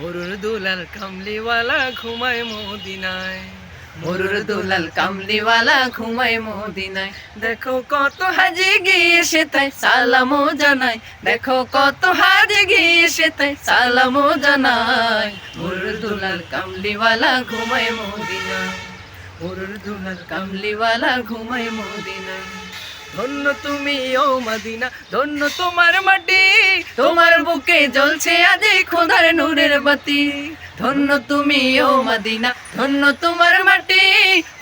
মরুর দুলাল কামলিওয়ালা ঘুমায় মদিনায়। মরুর দুলাল কামলিওয়ালা ঘুমায় মদিনায়। দেখো কত হাজি গিয়ে সে তাই সালামও জানাই দেখো কত হাজি গিয়ে সে তাই সালামও জানাই মরুর দুলাল কামলিওয়ালা ঘুমায় মদিনায়। মরুর দুলাল কামলিওয়ালা ঘুমায় মদিনায়। ধন্য তুমি, ও মদিনা, ধন্য তোমার মাটি, তোমার বুকে জ্বলছে আজ খোদার নূরের বাতি। ধন্য তুমি, ও মদিনা, ধন্য তোমার মাটি,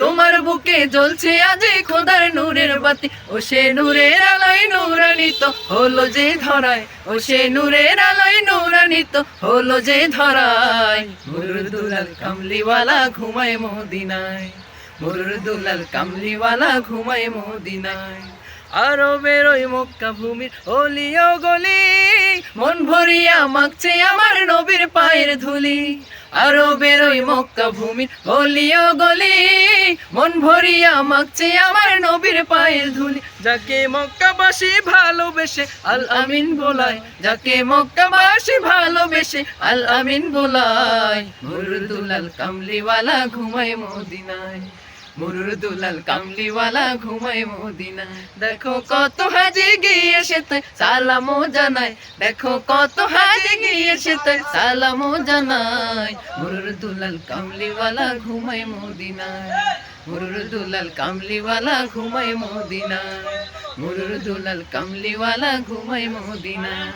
তোমার বুকে জ্বলছে আজ খোদার নূরের বাতি। ও সে নূরের আলোয় নূরানিত হলো যে ধরায়, ও সে নূরের আলোয় নূরানিত হলো যে ধরায়। মুরুর দুলাল কামলিওয়ালা ঘুমায় মদিনায়। মুরুর দুলাল কামলিওয়ালা ঘুমায় মদিনায়। আরও বেরোই মক্কা ভূমির অলিও গলি, মন ভরিয়া মাগছে আমার নবীর পায়ের ধুলি। আরও বেরোই মক্কা ভূমি গলিও গলি, মন ভরিয়া মাগছে আমার নবীর পায়ের ধুলি। যাকে মক্কাবাসী ভালোবেসে আল আমিন বলায়, যাকে মক্কাবাসী ভালোবেসে আল আমিন বলায় মুরুর দুলাল কামলিওয়ালা ঘুমায় মদিনায়। মুরুর দুলাল কামলিওয়ালা ঘুমায় মদিনায়। দেখো কত হাজি গিয়ে সে তাই সালামও জানায়। দেখো কত হাজি গিয়ে সে তাই সালামও জানায়। মুরুর দুলাল কামলিওয়ালা ঘুমায় মদিনায়। মুরুর দুলাল কামলিওয়ালা ঘুমায় মদিনায়। মুরুর দুলাল কামলিওয়ালা ঘুমায় মদিনায়।